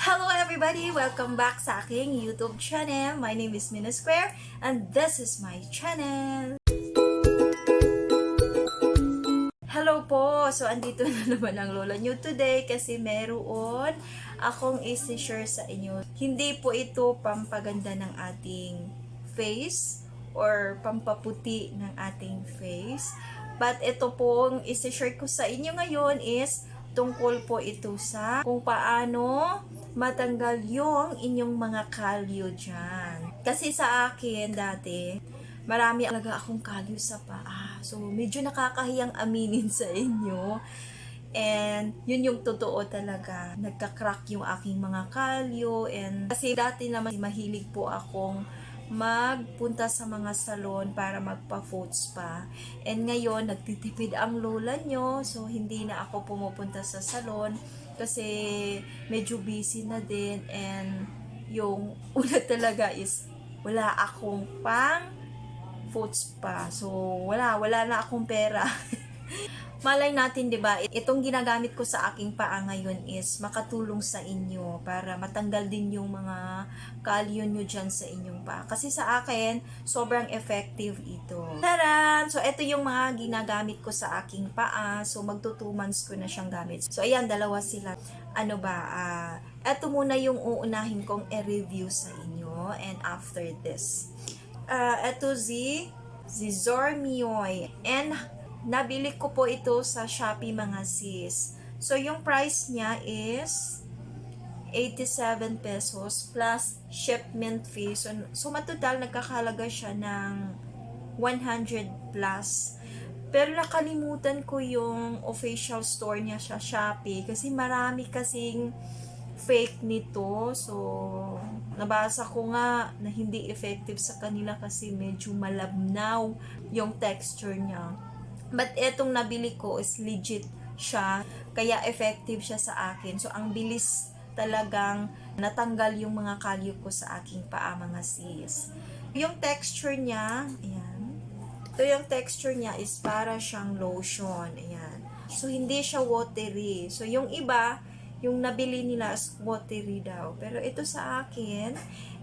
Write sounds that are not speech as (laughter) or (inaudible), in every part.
Hello everybody! Welcome back sa aking YouTube channel. My name is Mina Square and this is my channel. Hello po! So, andito (laughs) na naman ang lola nyo today kasi meron akong isi-share sa inyo. Hindi po ito pampaganda ng ating face or pampaputi ng ating face. But ito pong isi-share ko sa inyo ngayon is tungkol po ito sa kung paano matanggal yung inyong mga kalyo dyan. Kasi sa akin dati, marami talaga akong kalyo sa paa. So, medyo nakakahiyang aminin sa inyo. And, yun yung totoo talaga. Nagka-crack yung aking mga kalyo. And, kasi dati naman mahilig po akong magpunta sa mga salon para magpa-foot spa. And ngayon, nagtitipid ang lola nyo. So, hindi na ako pumupunta sa salon kasi medyo busy na din. And yung (laughs) una talaga is wala akong pang foot spa. So, wala. Wala na akong pera. (laughs) Malay natin, 'di ba? Itong ginagamit ko sa aking paa ngayon is makatulong sa inyo para matanggal din yung mga kalyo nyo dyan sa inyong paa. Kasi sa akin, sobrang effective ito. Taran! So, ito yung mga ginagamit ko sa aking paa. So, magto 2 months ko na siyang gamit. So, ayan, dalawa sila. Ano ba? ah ito muna yung uunahin kong i-review sa inyo. And after this. Uh, ito si Zizormioy. And nabili ko po ito sa Shopee mga sis. So, yung price niya is 87 pesos plus shipment fee. So, so matotal nagkakalaga siya ng 100 plus. Pero nakalimutan ko yung official store niya sa Shopee kasi marami kasing fake nito. So, nabasa ko nga na hindi effective sa kanila kasi medyo malabnaw yung texture niya. But etong nabili ko is legit siya. Kaya effective siya sa akin. So, ang bilis talagang natanggal yung mga kalyo ko sa aking paa, mga sis. Yung texture niya, ayan. Ito yung texture niya is para siyang lotion. Ayan. So, hindi siya watery. So, yung iba, yung nabili nila is watery daw. Pero ito sa akin,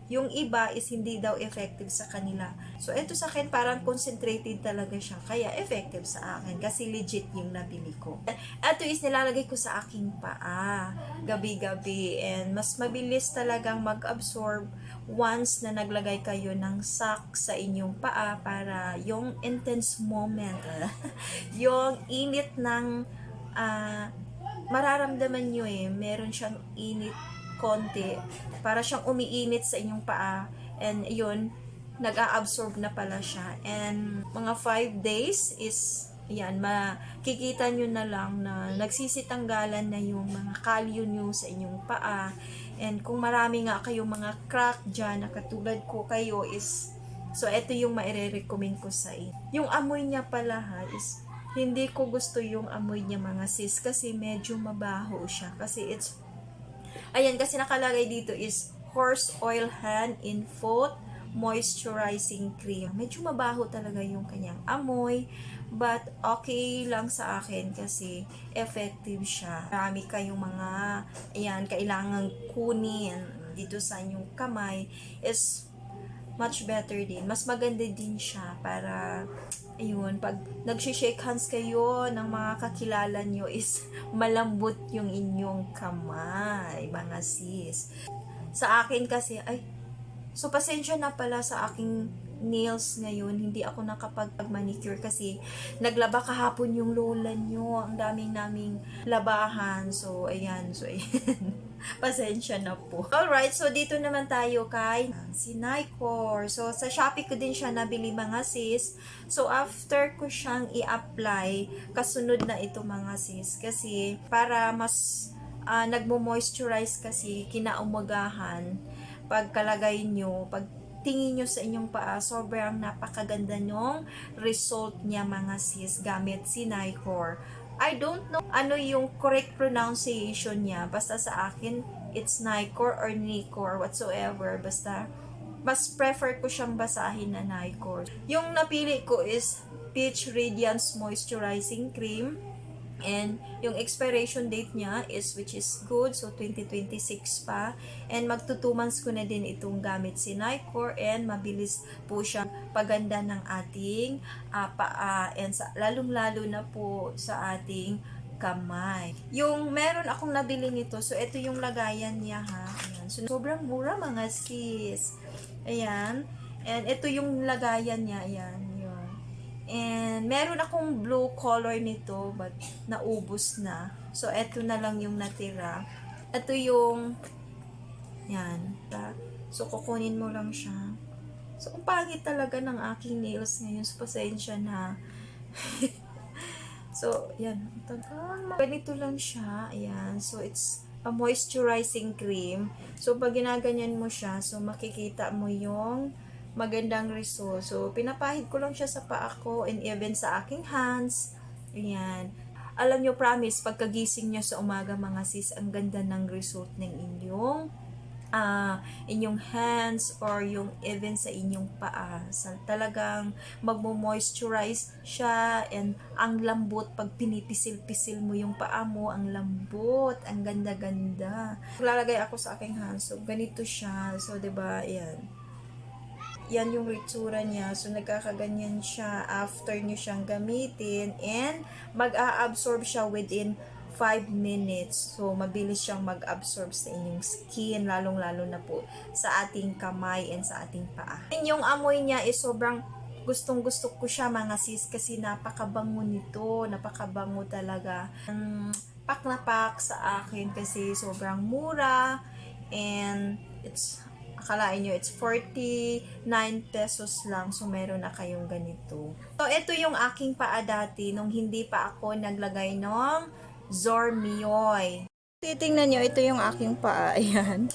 yung iba is hindi daw effective sa kanila. So, ito sa akin parang concentrated talaga siya. Kaya effective sa akin kasi legit yung nabili ko. Ito is nilalagay ko sa aking paa gabi-gabi and mas mabilis talagang mag-absorb once na naglagay kayo ng sock sa inyong paa para yung intense moment, (laughs) yung init ng ah, mararamdaman nyo eh, meron siyang init konti para siyang umiinit sa inyong paa. And yun nag-a-absorb na pala siya. And mga 5 days is yan, makikita nyo na lang na nagsisitanggalan na yung mga kalyo nyo sa inyong paa. And kung marami nga kayong mga crack dyan na katulad ko kayo is so ito yung maire-recommend ko sa inyo. Yung amoy niya pala ha is hindi ko gusto yung amoy niya mga sis kasi medyo mabaho siya. Kasi it's Ayan, kasi nakalagay dito is horse oil hand in foot moisturizing cream. Medyo mabaho talaga yung kanyang amoy, but okay lang sa akin kasi effective siya. Marami kayong mga, ayan, kailangan kunin dito sa inyong kamay is much better din. Mas maganda din siya para ayun, pag nagsishake hands kayo ng mga kakilala nyo is (laughs) malambot yung inyong kamay, mga sis. Sa akin kasi, ay, so pasensya na pala sa aking nails ngayon, hindi ako nakapag-manicure kasi naglaba kahapon yung lola nyo. Ang daming naming labahan. So, ayan. So, (laughs) ayan. (laughs) Pasensya na po. Alright, so dito naman tayo kay si Nicor. So, sa Shopee ko din siya nabili mga sis. So, after ko siyang i-apply, kasunod na ito mga sis. Kasi, para mas uh, nagmo-moisturize kasi kinaumagahan pagkalagay nyo, pag tingin nyo sa inyong paa, sobrang napakaganda nyong result niya mga sis gamit si Nicor. I don't know ano yung correct pronunciation niya. Basta sa akin, it's Nicor or Nicor, whatsoever. Basta, mas prefer ko siyang basahin na Nicor. Yung napili ko is Peach Radiance Moisturizing Cream. And yung expiration date niya is which is good, so 2026 pa. And magto 2 months ko na din itong gamit si Nicor and mabilis po siya paganda ng ating ah, paa and sa, lalong-lalo na po sa ating kamay. Yung meron akong nabili nito, so ito yung lagayan niya ha. Ayan. So sobrang mura mga sis. Ayan. And ito yung lagayan niya. Ayan. And meron akong blue color nito but naubos na. So ito na lang yung natira. Ito yung yan. So kukunin mo lang siya. So ang pangit talaga ng aking nails ngayon. So pasensya na. (laughs) so yan. Tagal. Ganito lang siya. Ayan. So it's a moisturizing cream. So pag ginaganyan mo siya, so makikita mo yung magandang result. So, pinapahid ko lang siya sa paa ko and even sa aking hands. Ayan. Alam nyo, promise, pagkagising nyo sa umaga mga sis, ang ganda ng result ng inyong ah inyong hands or yung even sa inyong paa. Sa talagang magmo-moisturize siya and ang lambot pag pinipisil-pisil mo yung paa mo, ang lambot, ang ganda-ganda. Lalagay ako sa aking hands. So, ganito siya. So, 'di ba? Ayan yan yung ritsura niya. So, nagkakaganyan siya after nyo siyang gamitin and mag-a-absorb siya within 5 minutes. So, mabilis siyang mag-absorb sa inyong skin, lalong-lalo na po sa ating kamay and sa ating paa. And yung amoy niya is sobrang gustong gusto ko siya mga sis kasi napakabango nito, napakabango talaga. Ang pak na pak sa akin kasi sobrang mura and it's akalain nyo, it's 49 pesos lang. So, meron na kayong ganito. So, ito yung aking paa dati nung hindi pa ako naglagay ng Zormioy. Titingnan nyo, ito yung aking paa. (laughs) Ayan.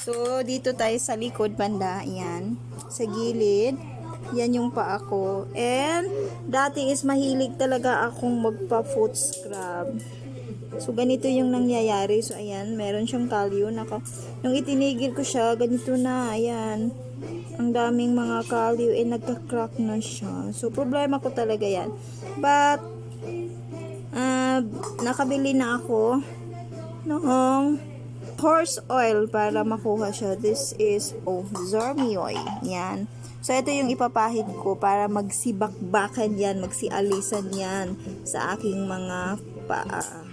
So, dito tayo sa likod banda. Ayan. Sa gilid. Yan yung paa ko. And, dati is mahilig talaga akong magpa-foot scrub. So, ganito yung nangyayari. So, ayan, meron siyang kalyo. Naka, nung itinigil ko siya, ganito na, ayan. Ang daming mga kalyo, eh, nagka-crack na siya. So, problema ko talaga yan. But, uh, nakabili na ako noong horse oil para makuha siya. This is, oh, Zormioy. Yan. So, ito yung ipapahid ko para magsibakbakan yan, magsialisan yan sa aking mga paa.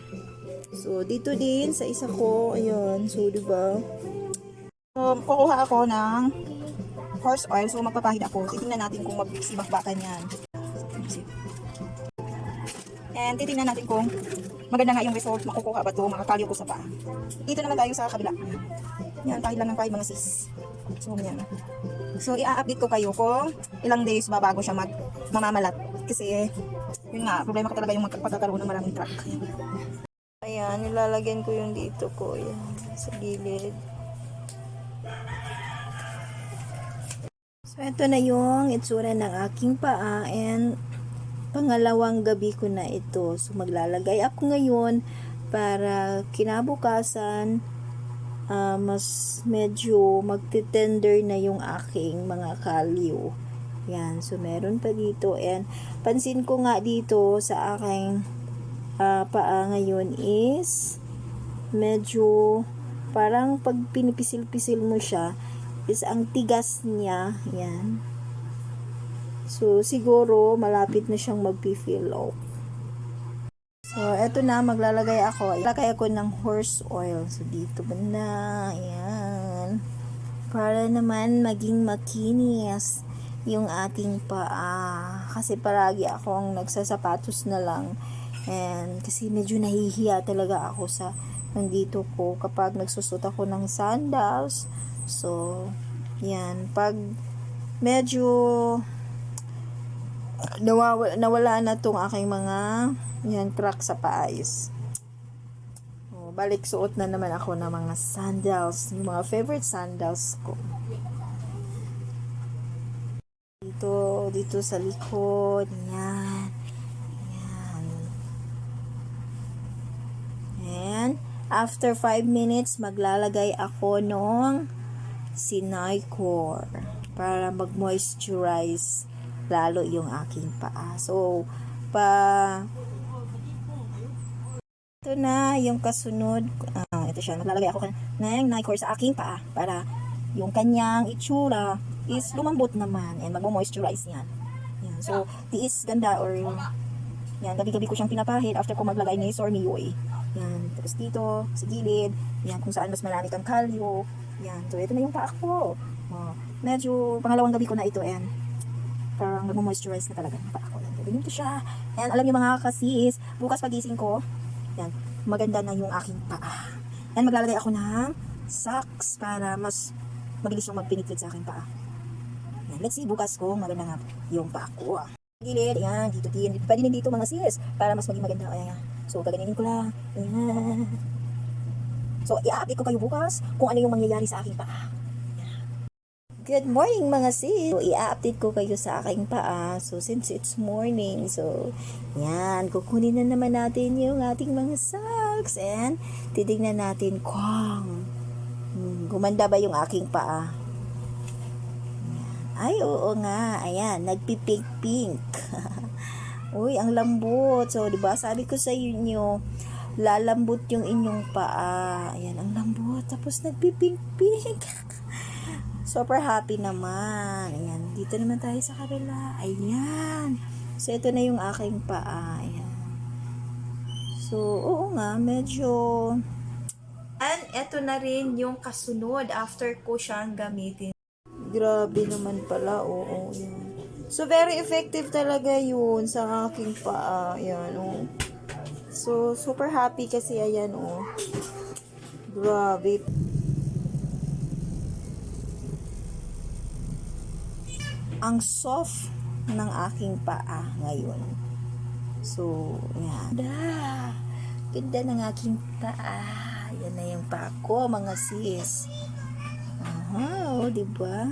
So, dito din sa isa ko, ayun, so, di ba? So, kukuha ako ng horse oil. So, magpapahid ako. Titingnan natin kung magsibakbakan yan. And titingnan natin kung maganda nga yung result, makukuha ba ito, makakalyo ko sa paa. Dito naman tayo sa kabila. Yan, pahid lang ng pahid mga sis. So, yan. So, i-update ko kayo kung ilang days ba bago siya mag mamamalat. Kasi, yun nga, problema ko talaga yung pagkakaroon ng maraming crack. Ayan, nilalagyan ko yung dito ko. Yan, sa gilid. So, ito na yung itsura ng aking paa and pangalawang gabi ko na ito. So, maglalagay ako ngayon para kinabukasan ah, mas medyo magtitender na yung aking mga kalyo. Yan. So, meron pa dito. And, pansin ko nga dito sa aking ah, paa ngayon is medyo parang pag pinipisil-pisil mo siya is ang tigas niya. Yan. So, siguro malapit na siyang magpi-fill off. So, eto na, maglalagay ako. Ilagay ako ng horse oil. So, dito banda. Ayan. Para naman maging makinis yung ating paa. Kasi palagi akong nagsasapatos na lang. And kasi medyo nahihiya talaga ako sa nandito ko kapag nagsusot ako ng sandals. So, yan. Pag medyo nawawala, nawala na tong aking mga yan, crack sa paayos. Oh, balik suot na naman ako ng mga sandals. Yung mga favorite sandals ko. Dito, dito sa likod. Yan. And, after 5 minutes, maglalagay ako ng Sinaycor para mag-moisturize lalo yung aking paa. So, pa Ito na yung kasunod. Ah, ito siya. Maglalagay ako ng Nicor sa aking paa para yung kanyang itsura is lumambot naman and magmo-moisturize yan. yan. So, tiis ganda or yan, gabi-gabi ko siyang pinapahid after ko maglagay ng or miyoy. Yan, tapos dito, sa gilid, yan, kung saan mas marami kang kalyo. Yan, so ito na yung paa ko. Oh, medyo pangalawang gabi ko na ito and parang nagmo-moisturize na talaga yung paa ko. Ganyan ko siya. Yan, alam niyo mga kasis, bukas pagising ko, yan, maganda na yung aking paa. Yan, maglalagay ako ng socks para mas mabilis yung magpinitlit sa aking paa. Yan, let's see bukas ko maganda nga yung paa ko. Gilid, yan, dito din. Pwede din dito mga sis para mas maging maganda. Ayan, So, gaganinin ko lang. So, i-update ko kayo bukas kung ano yung mangyayari sa aking paa. Good morning mga sis. So, i-update ko kayo sa aking paa. So, since it's morning, so, yan, kukunin na naman natin yung ating mga socks and titignan natin kung hmm, gumanda ba yung aking paa. Ay, oo nga. Ayan, nagpipink-pink. (laughs) Uy, ang lambot. So, di ba sabi ko sa inyo, lalambot yung inyong paa. Ayan, ang lambot. Tapos nagpipink-pink. (laughs) Super happy naman. Ayan, dito naman tayo sa kabila. Ayan. So, ito na yung aking paa. Ayan. So, oo nga, medyo... And eto na rin yung kasunod after ko siyang gamitin. Grabe naman pala, oo. Yan. So, very effective talaga yun sa aking paa. Ayan, oh. So, super happy kasi, ayan, oh. Grabe. Ang soft ng aking paa ngayon. So, yan. Ganda. Ganda ng aking paa. Yan na yung paa ko, mga sis. Aha, oh, di ba?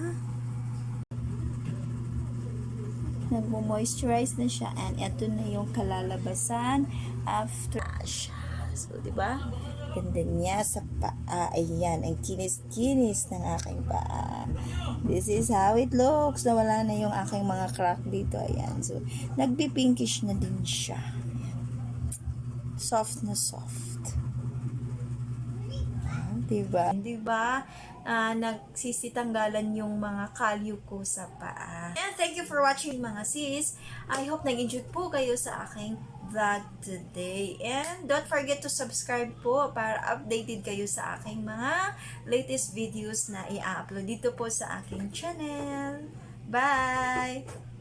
Nagmo-moisturize na siya and ito na yung kalalabasan after siya. So, di ba? Ganda niya sa paa. Ayan, ang kinis-kinis ng aking paa. This is how it looks. Nawala na yung aking mga crack dito. Ayan. So, nagbi-pinkish na din siya. Ayan. Soft na soft. Diba? Di ba? Ah, nagsisitanggalan yung mga kalyo ko sa paa. And thank you for watching mga sis. I hope nag-enjoy po kayo sa aking vlog today. And don't forget to subscribe po para updated kayo sa aking mga latest videos na i-upload dito po sa aking channel. Bye!